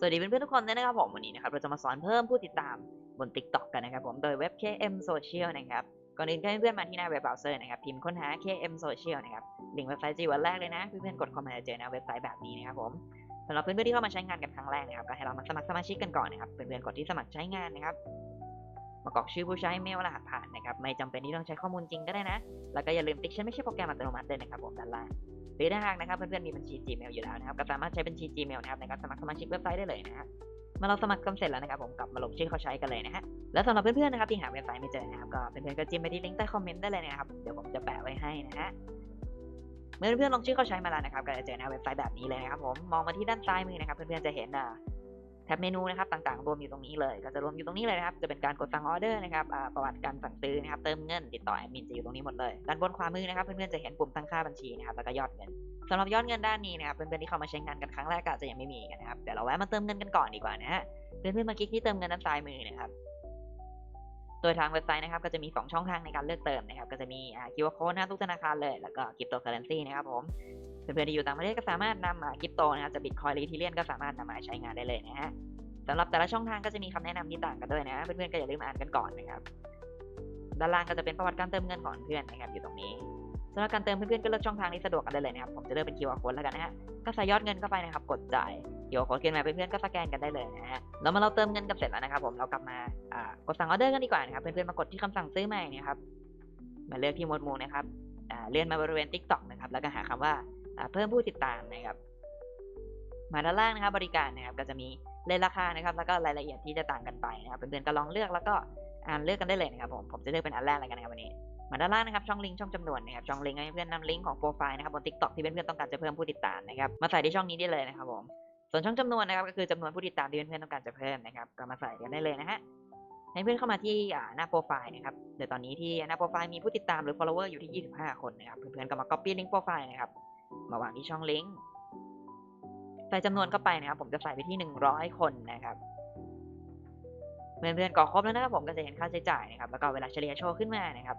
สวัสดีเพื่อนๆทุกคนด้วยนะครับผมวันนี้นะครับเราจะมาสอนเพิ่มผู้ติดตามบน TikTok กันนะครับผมโดยเว็บ KM Social นะครับก่อนอื่นก็ให้เพื่อนๆมาที่หน้าเว็บเบราว์เซอร์นะครับพิมพ์ค้นหา KM Social นะครับลิงก์เว็บไซต์จะอยู่อันแรกเลยนะเพื่อนๆกดเข้ามาจะเจอหน้าเว็บไซต์แบบนี้นะครับผมสำหรับเพื่อนๆที่เข้ามาใช้งานกันครั้งแรกนะครับก็ให้เรามาสมัครสมาชิกกันก่อนนะครับเพื่อนๆกดที่สมัครใช้งานนะครับมากรอกชื่อผู้ใช้เมลรหัสผ่านนะครับไม่จำเป็นที่ต้องใช้ข้อมูลจริงก็ได้นะ แล้วก็อย่าลืมติ๊กฉันไม่ใช่โปรแกรมอัตโนมัติด้วยนะครับผมด้านล่าง หรือถ้าหากนะครับเพื่อนๆมีบัญชี Gmail อยู่แล้วนะครับก็สามารถใช้บัญชี Gmail นะครับในการสมัครสมาชิกเว็บไซต์ได้เลยนะฮะเมื่อเราสมัครกันเสร็จแล้วนะครับผมกลับมาลงชื่อเขาใช้กันเลยนะฮะแล้วสำหรับเพื่อนๆนะครับที่หาเว็บไซต์ไม่เจอนะครับก็เพื่อนๆก็จิ้มไปที่ลิงก์ใต้คอมเมนต์ได้เลยนะครับเดี๋ยวผมจะแปะไว้ให้นะฮะเมื่อเพื่อนๆลงชื่อเขาใช้มาแล้วนะครับก็จะเจอหน้าเว็บไซต์แบบนี้เลยนะครับผมมองมาที่ด้านซ้ายมือนะครับเพื่อนๆจะเห็นอ่า แท็บเมนูนะครับต่างๆ รวมอยู่ตรงนี้เลย ก็จะรวมอยู่ตรงนี้เลยนะครับ จะเป็นการกดสั่งออเดอร์นะครับประวัติการสั่งซื้อนะครับ เติมเงินติดต่อแอดมินจะอยู่ตรงนี้หมดเลย ด้านบนขวามือนะครับ เพื่อนๆจะเห็นปุ่มตั้งค่าบัญชีนะครับ แล้วก็ยอดเงินสำหรับยอดเงินด้านนี้นะครับ เพื่อนๆที่เข้ามาใช้งานกันครั้งแรกก็อาจจะยังไม่มีกันนะครับ เดี๋ยวเราแวะมาเติมเงินกันก่อนดีกว่านะฮะ เพื่อนๆมาคลิกที่เติมเงินด้านซ้ายมือนะครับโดยทางเว็บไซต์นะครับก็จะมี 2 ช่องทางในการเลือกเติมนะครับก็จะมีอ่า QR code หน้าทุกธนาคารเลย แล้วก็ cryptocurrency นะครับผม เพื่อนๆที่อยู่ต่างประเทศก็สามารถนำอ่าคริปโตนะครับจะบิตคอยหรืออีเทเรียนก็สามารถนำมาใช้งานได้เลยนะฮะสำหรับแต่ละช่องทางก็จะมีคำแนะนำที่ต่างกันด้วยนะ เพื่อนๆก็อย่าลืมอ่านกันก่อนนะครับด้านล่างก็จะเป็นประวัติการเติมเงินของเพื่อนนะครับอยู่ตรงนี้สำหรับการเติมเพื่อนๆก็เลือกช่องทางที่สะดวกกันได้เลยนะครับผมจะเลือกเป็น QR code แล้วกันนะฮะก็ใส่ยอดเงินเข้าไปนะครับกดจ่าย QR code ขึ้นมาเพื่อนๆก็สแกนกันได้เลยนะฮะแล้วมาเราเติมเงินกันเสร็จแล้วนะครับผมเรากลับมากดสั่งออเดอร์กันดีกว่านะครับเพื่อนๆมากดที่คำสั่งซื้อใหม่นะครับมาเลือกที่หมวดหมู่นะครับเลื่อนมาบริเวณ TikTok นะครับแล้วก็หาคำว่า เพิ่มผู้ติดตามนะครับ มาด้านล่างนะครับ บริการนะครับ ก็จะมีเลทราคานะครับ แล้วก็รายละเอียดที่จะต่างกันไปนะครับเพื่อนๆก็ลองเลือกแล้วก็อ่านเลือกกันได้เลยนะครับผมผมจะเลือกเป็นอันแรกแล้วกันนะครับวันนี้มาด้านล่างนะครับช่องลิงก์ช่องจำนวนนะครับช่องลิงก์ให้เพื่อนนำลิงก์ของโปรไฟล์นะครับบน TikTok ที่เพื่อนๆต้องการจะเพิ่มผู้ติดตามนะครับมาใส่ที่ช่องนี้ได้เลยนะครับผมส่วนช่องจำนวนนะครับก็คือจำนวนผู้ติดตามที่เพื่อนๆต้องการจะเพิ่มนะครับก็มาใส่กันได้เลยนะฮะให้เพื่อนเข้ามาที่หน้าโปรไฟล์นะครับเดี๋ยวตอนนี้ที่หน้าโปรไฟล์มีผู้ติดตามหรือ follower อยู่ที่ 25 คนนะครับเพื่อนๆก็มา copy ลิงก์โปรไฟล์นะครับ มาวางที่ช่องลิงก์ใส่จำนวนเข้าไปนะครับ ผมจะใส่ไปที่ 100 คนนะครับเพื่อนๆกรอกครบแล้วนะครับผมก็จะเห็นค่าใช้จ่ายนะครับแล้วก็เวลาเฉลี่ยโชว์ขึ้นมานะครับ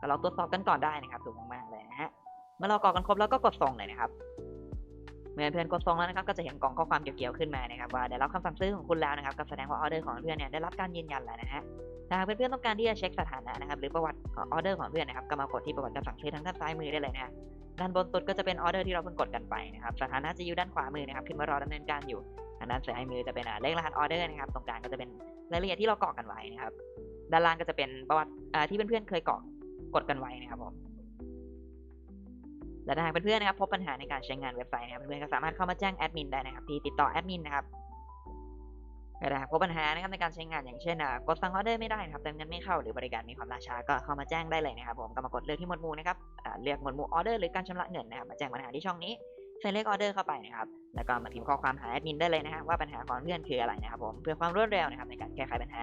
ก็ลองตรวจสอบกันก่อนได้นะครับถูกมากๆเลยนะฮะเมื่อเรากรอกันครบแล้วก็กดส่งเลยนะครับเมื่อเพื่อนกดส่งแล้วนะครับก็จะเห็นกล่องข้อความเกี่ยวๆขึ้นมานะครับว่าได้รับคำสั่งซื้อของคุณแล้วนะครับก็แสดงว่าออเดอร์ของเพื่อนเนี่ยได้รับการยืนยันแล้วนะฮะ ถ้าหากเพื่อนๆต้องการที่จะเช็คสถานะนะครับหรือประวัติออเดอร์ของเพื่อนนะครับก็มากดที่ประวัติการสั่งซื้อทางด้านซ้ายมือได้เลยนะฮะด้านบนสุดก็จะเป็นออเดอร์ที่เราเพิ่งกดกันไปนะครับสถานะจะอยู่ด้านขวามือนะครับพิมพ์ว่ารอดำเนินการอยู่ทางด้านซ้ายมือจะเป็นเลขรหัสออเดอร์นะครับตรงกลางก็จะเป็นรายละเอียดที่เรากรอกกันไว้นะครับด้านล่างก็จะเป็นประวัติที่เพื่อนๆเคยกรอกกดกันไว้นะครับผมและถ้าหากเพื่อนๆนะครับพบปัญหาในการใช้งานเว็บไซต์นะครับเพื่อนๆก็สามารถเข้ามาแจ้งแอดมินได้นะครับที่ติดต่อแอดมินนะครับ และถ้าหากพบปัญหานะครับในการใช้งานอย่างเช่นกดสั่งออเดอร์ไม่ได้นะครับเติมเงินไม่เข้าหรือบริการมีความล่าช้าก็เข้ามาแจ้งได้เลยนะครับผมก็มากดเลือกที่หมวดหมู่นะครับเลือกหมวดหมู่ออเดอร์หรือการชำระเงินนะครับมาแจ้งปัญหาที่ช่องนี้ใส่เลขออเดอร์เข้าไปนะครับแล้วก็มาพิมพ์ข้อความหาแอดมินได้เลยนะฮะว่าปัญหาของเพื่อนคืออะไรนะครับผมเพื่อความรวดเร็วนะครับในการแก้ไขปัญหา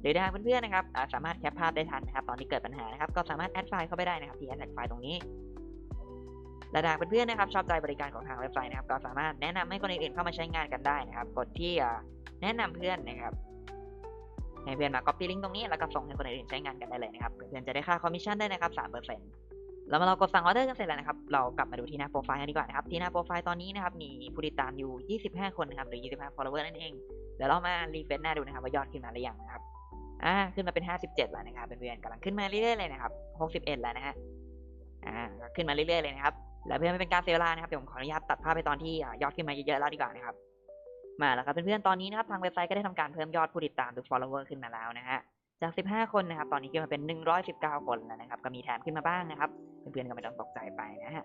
หรือถ้าเพื่อนๆนะครับสามารถแคปภาพได้ทันนะครับตอนที่เกิดปัญหานะครับก็สามารถแอดไฟล์เข้าไปได้นะครับที่แอดไฟล์ตรงนี้และหากเพื่อนๆนะครับชอบใจบริการของทางเว็บไซต์นะครับก็สามารถแนะนำให้คนอื่นๆเข้ามาใช้งานกันได้นะครับกดที่ แนะนำเพื่อนนะครับให้เพื่อนมา copy ลิงก์ตรงนี้แล้วก็ส่งให้คนอื่นใช้งานกันได้เลยนะครับ เพื่อนจะได้ค่าคอมมิชชั่นได้นะครับ3%แล้วมาเรากดสั่งออเดอร์กันเสร็จแล้วนะครับ เรากลับมาดูที่หน้าโปรไฟล์กันดีกว่านะครับ ที่หน้าโปรไฟล์ตอนนี้นะครับ มีผู้ติดตามอยู่ 25 คนนะครับ หรือ 25 follower นั่นเอง เดี๋ยวเรามารีเฟรชหน้าดูนะครับ ว่ายอดขึ้นมาหรือยังนะครับ อ่า ขึ้นมาเป็น 57 แล้วนะครับเพื่อนๆกำลังขึ้นมาเรื่อยๆเลยนะครับ 61 แล้วนะฮะ อ่า ขึ้นมาเรื่อยๆเลยนะครับ แล้วเพื่อนไม่เป็นการเสียเวลานะครับ เดี๋ยวผมขออนุญาตตัดภาพไปตอนที่ยอดขึ้นมาเยอะๆแล้วดีกว่านะครับ มาแล้วครับเพื่อนๆ ตอนนี้นะครับทางเว็บไซต์ก็ได้ทำการเพิ่มยอดผู้ติดตามหรือ follower ขึ้นมาแล้วนะฮะ จาก 15 คนนะครับ ตอนนี้ขึ้นมาเป็น 119 คนแล้วนะครับ ก็มีแถมขึ้นมาบ้างนะครับ เพื่อนๆ ก็ไม่ต้องตกใจไปนะฮะ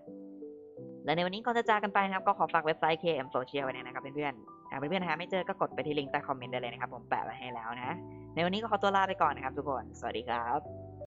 และในวันนี้ก่อนจะจากกันไปนะครับ ก็ขอฝากเว็บไซต์ KM Social ไว้นะครับเพื่อนๆ หากเพื่อนๆ หาไม่เจอก็กดไปที่ลิงก์ใต้คอมเมนต์ได้เลยนะครับ ผมแปะไว้ให้แล้วนะ ในวันนี้ก็ขอตัวลาไปก่อนนะครับทุกคน สวัสดีครับ